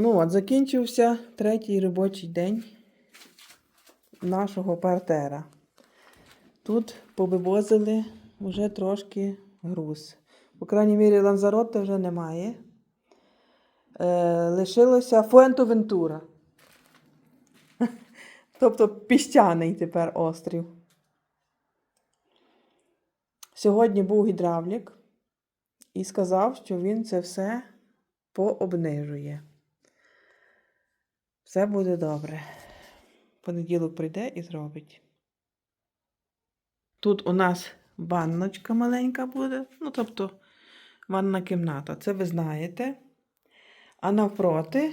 Ну от, закінчився третій робочий день нашого партера. Тут повивозили вже трошки груз. По крайній мірі, Ланзаротте вже немає. Е, лишилося Фуентовентура. Тобто піщаний тепер острів. Сьогодні був гідравлік і сказав, що він це все пообнижує. Все буде добре. Понеділок прийде і зробить. Тут у нас ванночка маленька буде, ну, тобто ванна кімната, це ви знаєте. А навпроти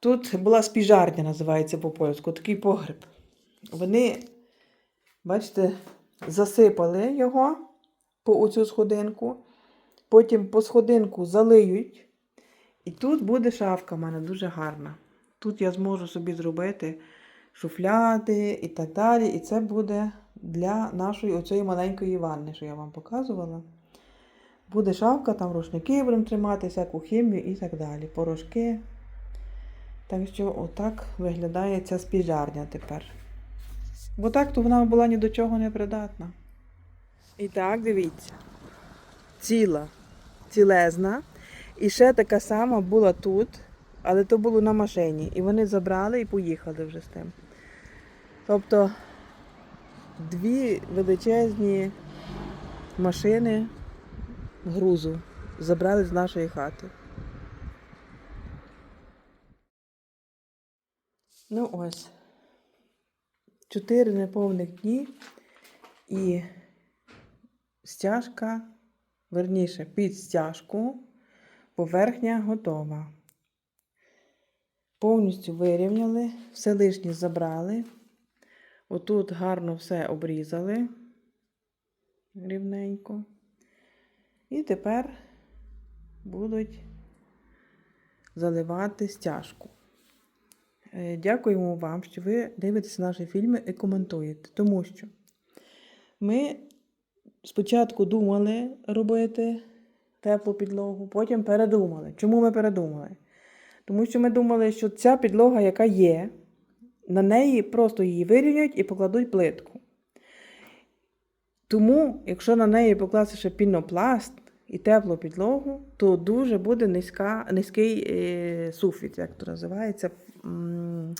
тут була спіжарня, називається по-польську, такий погреб. Вони, бачите, засипали його по оцю сходинку, потім по сходинку залиють. І тут буде шафка в мене дуже гарна. Тут я зможу собі зробити шуфляди і так далі. І це буде для нашої оцієї маленької ванни, що я вам показувала. Буде шафка, там рушники будемо тримати, всяку хімію і так далі. Порошки. Так що отак виглядає ця спіжарня тепер. Бо так то вона була ні до чого не придатна. І так, дивіться. Ціла, цілезна. І ще така сама була тут, але то було на машині. І вони забрали і поїхали вже з тим. Тобто дві величезні машини грузу забрали з нашої хати. Ну ось. Чотири неповних дні і стяжка, верніше, під стяжку, поверхня готова. Повністю вирівняли, все лишнє забрали. Отут гарно все обрізали рівненько. І тепер будуть заливати стяжку. Е, Дякуємо вам, що ви дивитеся наші фільми і коментуєте. Тому що ми спочатку думали робити теплу підлогу, потім передумали. Чому ми передумали? Тому що ми думали, що ця підлога, яка є, на неї просто її вирівняють і покладуть плитку. Тому, якщо на неї покласти ще пінопласт і теплу підлогу, то дуже буде низька, низький е, суфіт, як то називається, м,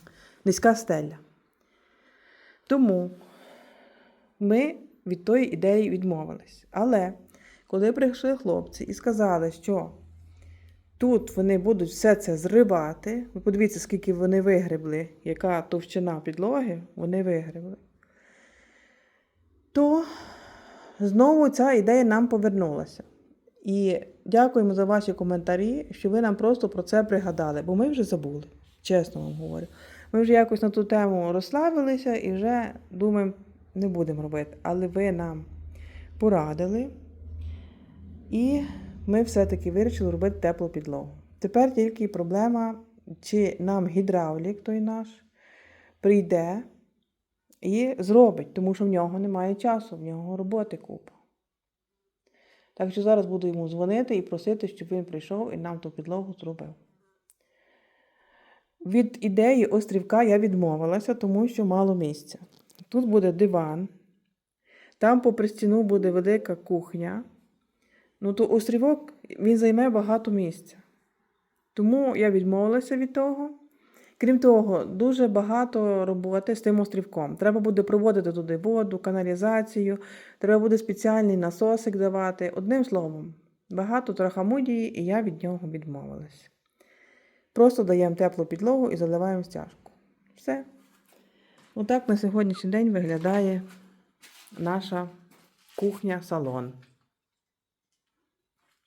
низька стеля. Тому ми від тої ідеї відмовились. Але коли прийшли хлопці і сказали, що тут вони будуть все це зривати, ви подивіться, скільки вони вигребли, яка товщина підлоги, вони вигребли, то знову ця ідея нам повернулася. І дякуємо за ваші коментарі, що ви нам просто про це пригадали, бо ми вже забули, чесно вам говорю. Ми вже якось на ту тему розслабилися і вже думаємо, не будемо робити. Але ви нам порадили, і ми все-таки вирішили робити теплу підлогу. Тепер тільки проблема, чи нам гідравлік той наш прийде і зробить, тому що в нього немає часу, в нього роботи купа. Так що зараз буду йому дзвонити і просити, щоб він прийшов і нам ту підлогу зробив. Від ідеї острівка я відмовилася, тому що мало місця. Тут буде диван, там попри стіну буде велика кухня. Ну, то острівок він займе багато місця. Тому я відмовилася від того. Крім того, дуже багато роботи з тим острівком. Треба буде проводити туди воду, каналізацію, треба буде спеціальний насосик давати. Одним словом, багато трахамудії, і я від нього відмовилась. Просто даємо теплу підлогу і заливаємо стяжку. Все. Отак на сьогоднішній день виглядає наша кухня-салон.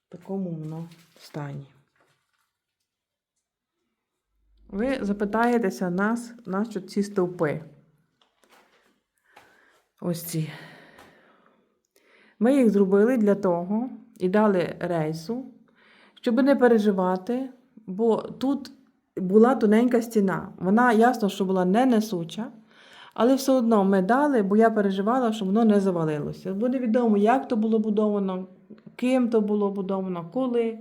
Такому воно стані. Ви запитаєтеся нас, нащо ці стовпи. Ось ці. Ми їх зробили для того і дали рейсу, щоб не переживати, бо тут була тоненька стіна. Вона ясно, що була не несуча, але все одно ми дали, бо я переживала, щоб воно не завалилося. Бо невідомо, як то було будовано, ким то було будовано, коли.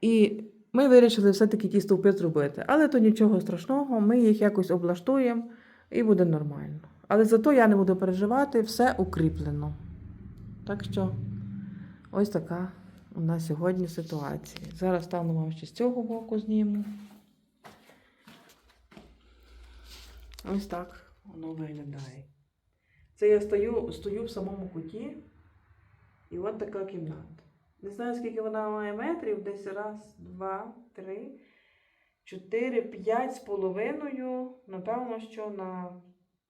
І ми вирішили все-таки ті стовпи зробити. Але то нічого страшного, ми їх якось облаштуємо і буде нормально. Але зато я не буду переживати, все укріплено. Так що ось така у нас сьогодні ситуація. Зараз стану вам ще з цього боку зніму. Ось так воно виглядає. Це я стою, стою в самому куті, і от така кімната. Не знаю, скільки вона має метрів, десь раз, два, три, чотири, п'ять з половиною. Напевно, що на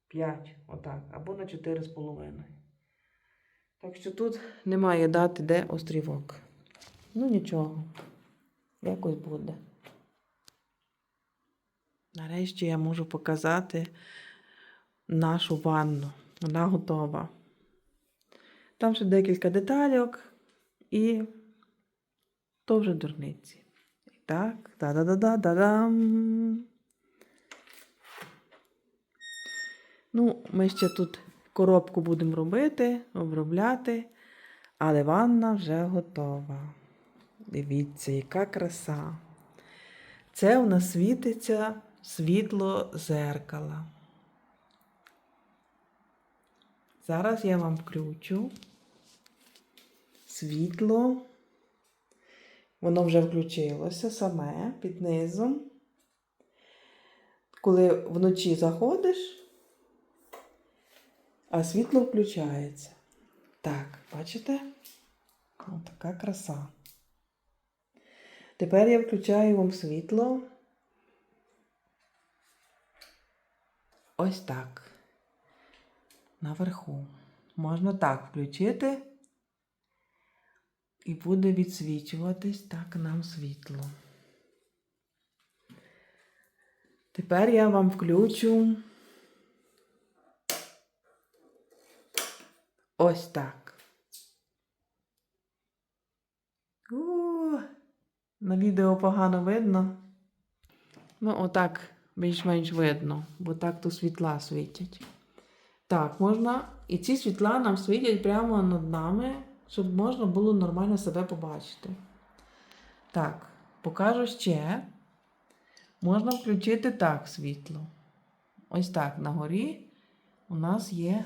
п'ять, отак, або на чотири з половиною. Так що тут немає дати, де острівок. Ну нічого, якось буде. Нарешті я можу показати нашу ванну. Вона готова. Там ще декілька детальок і то вже дурниці. І так, да-да-да-да-да-дам. Ну, ми ще тут коробку будемо робити, обробляти, але ванна вже готова. Дивіться, яка краса. Це у нас світиться світло зеркала. Зараз я вам включу світло. Воно вже включилося саме під низом. Коли вночі заходиш, а світло включається. Так, бачите? Ось така краса. Тепер я включаю вам світло. Ось так. Наверху. Можна так включити. І буде відсвічуватись так нам світло. Тепер я вам включу ось так. У, на відео погано видно. Ну, отак більш-менш видно, бо так то світла світять. Так, можна. І ці світла нам світять прямо над нами, щоб можна було нормально себе побачити. Так, покажу ще. Можна включити так світло. Ось так на горі у нас є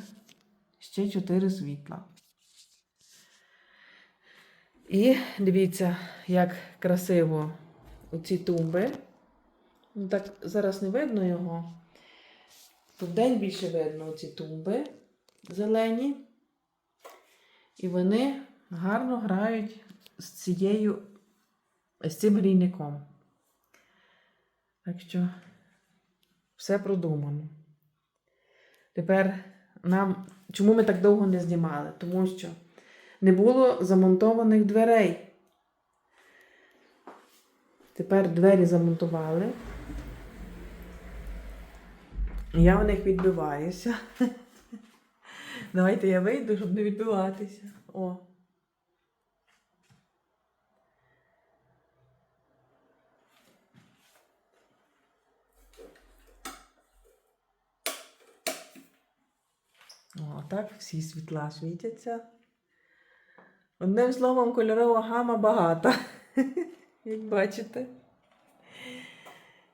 ще 4 світла. І дивіться, як красиво оці тумби. Ну, так зараз не видно його. Вдень більше видно ці тумби зелені. І вони гарно грають з цією, з цим грійником. Так що все продумано. Тепер нам. Чому ми так довго не знімали? Тому що не було замонтованих дверей. Тепер двері замонтували. Я в них відбиваюся. Давайте я вийду, щоб не відбиватися. О. О, так всі світла світяться. Одним словом, кольорова гама багата. Як бачите.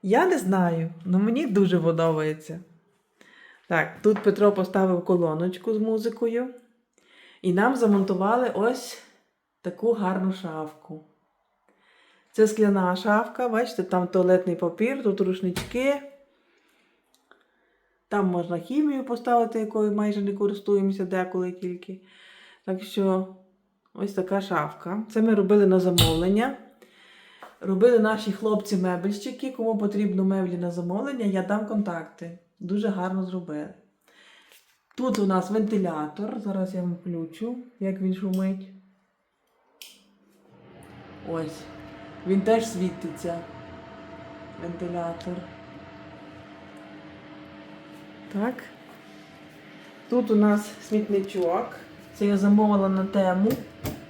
Я не знаю, але мені дуже подобається. Так, тут Петро поставив колоночку з музикою. І нам замонтували ось таку гарну шафку. Це скляна шафка, бачите, там туалетний папір, тут рушнички. Там можна хімію поставити, якою майже не користуємося деколи тільки. Так що ось така шафка. Це ми робили на замовлення. Робили наші хлопці-мебельщики. Кому потрібно меблі на замовлення, я дам контакти. Дуже гарно зробили. Тут у нас вентилятор. Зараз я вам включу, як він шумить. Ось. Він теж світиться. Вентилятор. Так. Тут у нас смітничок. Це я замовила на тему.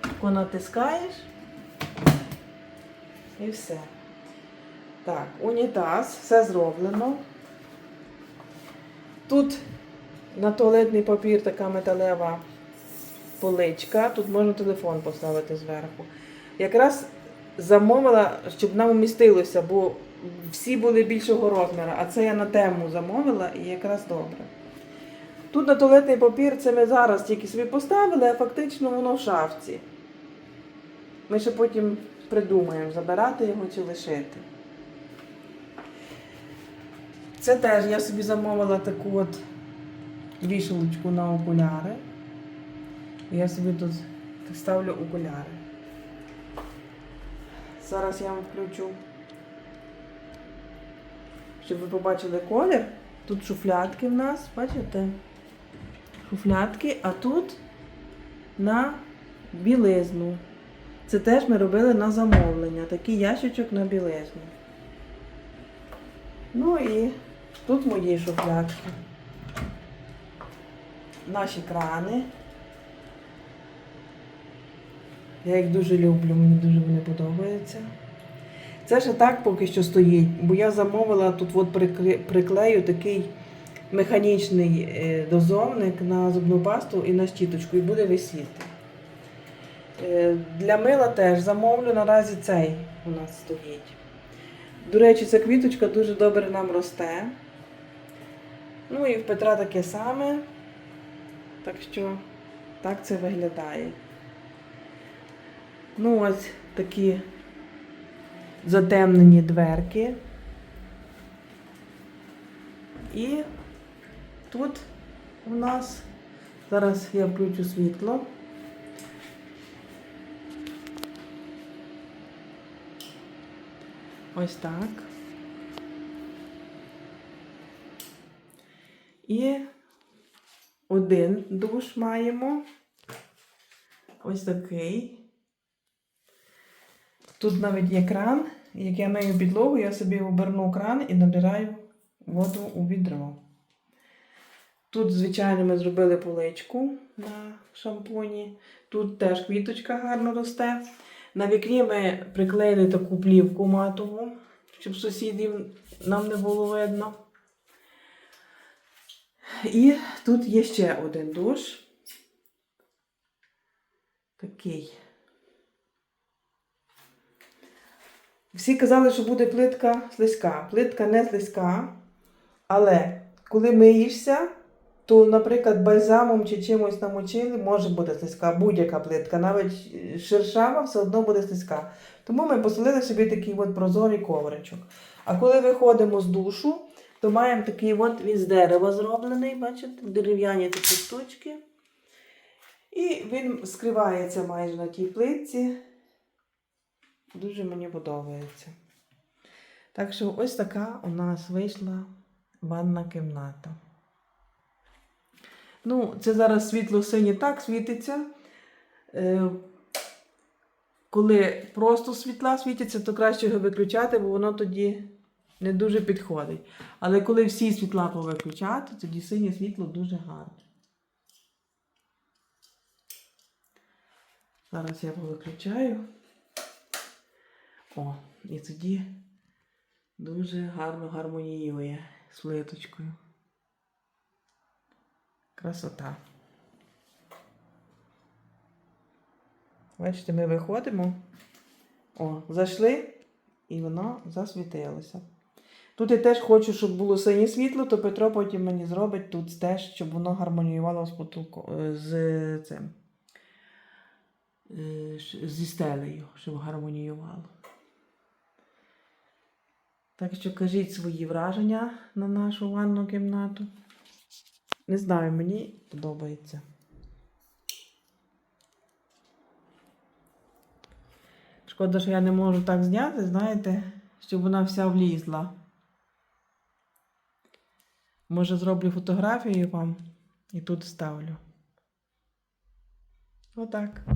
Тако натискаєш. І все. Так, унітаз, все зроблено. Тут на туалетний папір така металева поличка. Тут можна телефон поставити зверху. Якраз замовила, щоб нам умістилося, бо всі були більшого розміру, а це я на тему замовила і якраз добре. Тут на туалетний папір це ми зараз тільки собі поставили, а фактично воно в шафці. Ми ще потім придумаємо, забирати його чи лишити. Це теж я собі замовила таку от вішалочку на окуляри. Я собі тут ставлю окуляри. Зараз я вам включу, щоб ви побачили колір. Тут шуфлятки в нас, бачите? Шуфлятки, а тут на білизну. Це теж ми робили на замовлення. Такий ящичок на білизну. Ну і тут мої шуфлятки. Наші крани. Я їх дуже люблю, мені дуже вони подобаються. Це ще так поки що стоїть, бо я замовила тут от приклею такий механічний е, дозовник на зубну пасту і на щіточку, і буде висіти. Е, Для мила теж замовлю наразі цей у нас стоїть. До речі, ця квіточка дуже добре нам росте. Ну і в Петра таке саме. Так що так це виглядає. Ну, ось такі затемнені дверки. І тут у нас зараз я включу світло. Ось так. І один душ маємо. Ось такий. Тут навіть є кран. Як я мию підлогу, я собі оберну кран і набираю воду у відро. Тут, звичайно, ми зробили поличку на шампуні. Тут теж квіточка гарно росте. На вікні ми приклеїли таку плівку матову, щоб сусідів нам не було видно. І тут є ще один душ. Такий. Всі казали, що буде плитка слизька. Плитка не слизька. Але коли миєшся, то, наприклад, бальзамом чи чимось намочили, може бути слизька. Будь-яка плитка, навіть е, шершава, все одно буде слизька. Тому ми поселили собі такий от прозорий ковричок. А коли виходимо з душу, то маємо такий от, він з дерева зроблений, бачите, дерев'яні такі штучки. І він скривається майже на тій плитці. Дуже мені подобається. Так що ось така у нас вийшла ванна кімната. Ну, це зараз світло синє так світиться. Е, коли просто світла світяться, то краще його виключати, бо воно тоді не дуже підходить. Але коли всі світла повиключати, тоді синє світло дуже гарне. Зараз я повиключаю. О, і тоді дуже гарно гармоніює з плиточкою. Красота. Бачите, ми виходимо. О, зайшли, і воно засвітилося. Тут я теж хочу, щоб було синє світло, то Петро потім мені зробить тут теж, щоб воно гармоніювало з потолком, з цим. е, Зі стелею, щоб гармоніювало. Так що кажіть свої враження на нашу ванну кімнату. Не знаю, мені подобається. Шкода, що я не можу так зняти, знаєте, щоб вона вся влізла. Може, зроблю фотографію вам і тут ставлю. Отак.